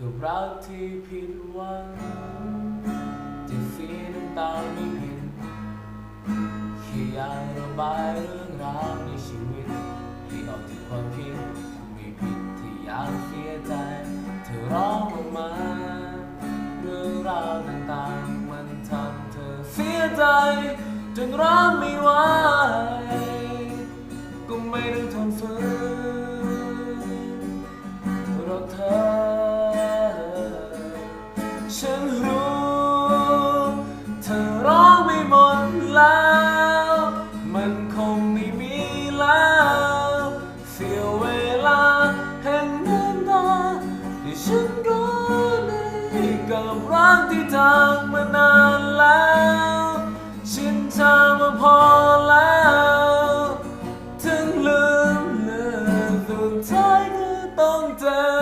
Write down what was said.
กับรักที่ผิดหวังจะเสียน้ำตาไม่ผิดแค่อยากระบายเรื่องราวในชีวิตให้ออกจากความคิดไม่ผิดที่อยากเสียใจเธอร้องออกมาเรื่องราวต่างๆมันทำเธอเสียใจจนร้องไม่ไหวก็ไม่ต้องทนฝืน ฉันรู้เธอร้องไม่หมดแล้ว มันคงไม่มีแล้วเสียวเวลาแห่งน้ำตาที่ฉันรู้ในกับรักที่จากมานานแล้วชินชามาพอแล้ว ถึงลืมเลือนสุดท้ายก็ต้องเจอ